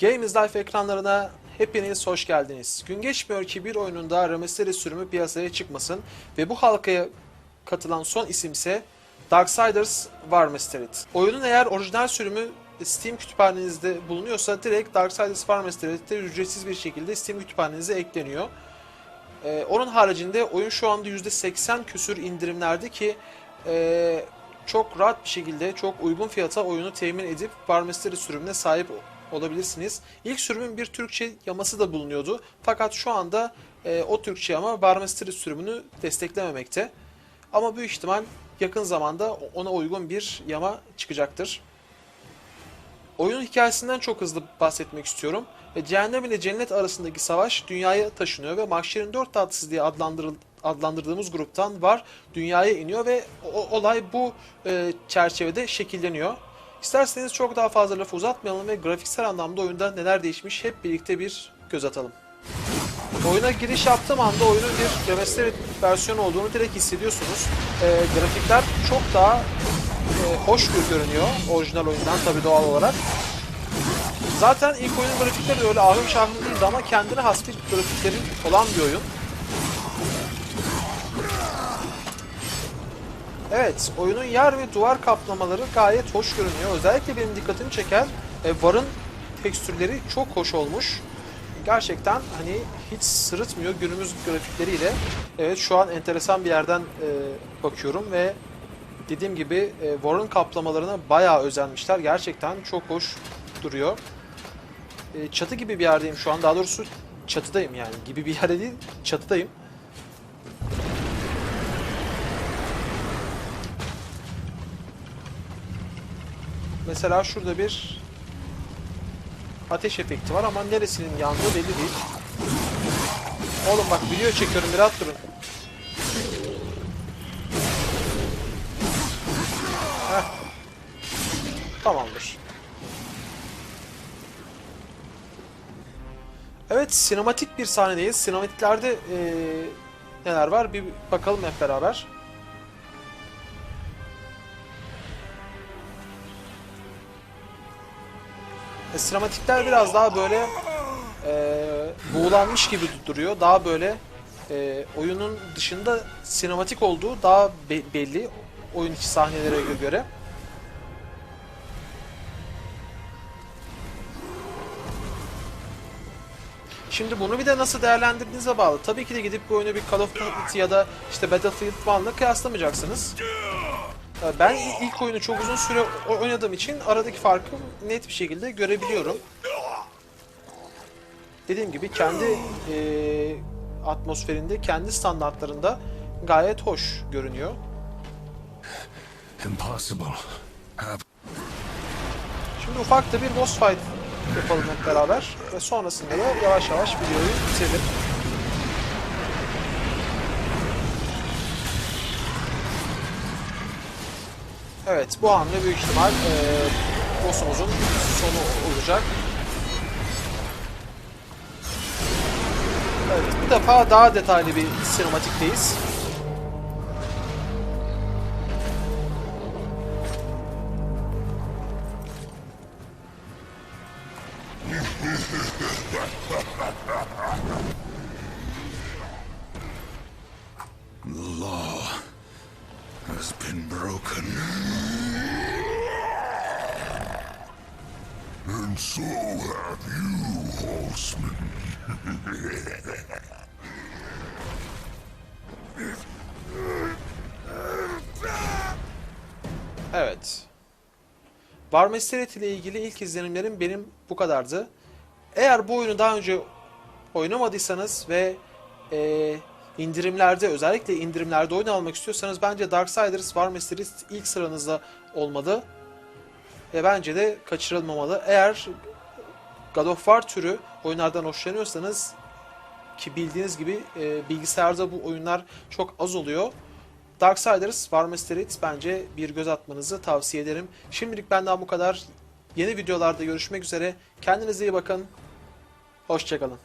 Games Life ekranlarına hepiniz hoş geldiniz. Gün geçmiyor ki bir oyununda remastered sürümü piyasaya çıkmasın ve bu halkaya katılan son isimse Darksiders War Remastered. Oyunun eğer orijinal sürümü Steam kütüphanenizde bulunuyorsa direkt Darksiders War Remastered'de ücretsiz bir şekilde Steam kütüphanenize ekleniyor. Ee, onun haricinde oyun şu anda %80 küsür indirimlerde ki ee, çok rahat bir şekilde çok uygun fiyata oyunu temin edip War sürümüne sahip olabilirsiniz. İlk sürümün bir Türkçe yaması da bulunuyordu. Fakat şu anda e, o Türkçe yama Remastered sürümünü desteklememekte. Ama büyük ihtimal yakın zamanda ona uygun bir yama çıkacaktır. Oyunun hikayesinden çok hızlı bahsetmek istiyorum. E, Cehennem ile cennet arasındaki savaş dünyaya taşınıyor ve Mahşer'in dört tatsız diye adlandırdığımız gruptan var dünyaya iniyor ve o- olay bu e, çerçevede şekilleniyor. İsterseniz çok daha fazla lafı uzatmayalım ve grafiksel anlamda oyunda neler değişmiş hep birlikte bir göz atalım. Oyuna giriş yaptığım anda oyunun bir remastered versiyonu olduğunu direkt hissediyorsunuz. E, grafikler çok daha e, hoş görünüyor orijinal oyundan tabii doğal olarak. Zaten ilk oyunun grafikleri de öyle ahım şahım değildi ama kendine has bir grafiklerin olan bir oyun. Evet, oyunun yer ve duvar kaplamaları gayet hoş görünüyor. Özellikle benim dikkatimi çeken e, varın tekstürleri çok hoş olmuş. Gerçekten hani hiç sırıtmıyor günümüz grafikleriyle. Evet şu an enteresan bir yerden e, bakıyorum ve dediğim gibi e, Warren kaplamalarına bayağı özenmişler. Gerçekten çok hoş duruyor. E, çatı gibi bir yerdeyim şu an. Daha doğrusu çatıdayım yani. Gibi bir yerde değil, çatıdayım. Mesela şurada bir ateş efekti var ama neresinin yandığı belli değil. Oğlum bak video çekiyorum bir rahat durun. Heh. Tamamdır. Evet sinematik bir sahnedeyiz. Sinematiklerde eee, neler var bir bakalım hep beraber. E, sinematikler biraz daha böyle e, buğulanmış gibi duruyor. Daha böyle e, oyunun dışında sinematik olduğu daha be- belli oyun içi sahnelere gö- göre. Şimdi bunu bir de nasıl değerlendirdiğinize bağlı. Tabii ki de gidip bu oyunu bir Call of Duty ya da işte Battlefield 1'la kıyaslamayacaksınız. Ee, Ben ilk oyunu çok uzun süre oynadığım için aradaki farkı net bir şekilde görebiliyorum. Dediğim gibi kendi eee, atmosferinde, kendi standartlarında gayet hoş görünüyor. Impossible. Şimdi ufak da bir boss fight yapalım hep beraber ve sonrasında da yavaş yavaş videoyu bitirelim. Evet bu hamle büyük ihtimal eee boss'umuzun sonu olacak. Evet bu defa daha detaylı bir sinematikteyiz. law has been broken. And so have you, horseman. Evet. War Mastered ile ilgili ilk izlenimlerim benim bu kadardı. Eğer bu oyunu daha önce oynamadıysanız ve e, indirimlerde özellikle indirimlerde oyun almak istiyorsanız bence Darksiders War Mastered ilk sıranızda olmalı. Ve bence de kaçırılmamalı. Eğer God of War türü oyunlardan hoşlanıyorsanız ki bildiğiniz gibi e, bilgisayarda bu oyunlar çok az oluyor. Darksiders War Mastered bence bir göz atmanızı tavsiye ederim. Şimdilik benden bu kadar. Yeni videolarda görüşmek üzere. Kendinize iyi bakın. Hoşçakalın.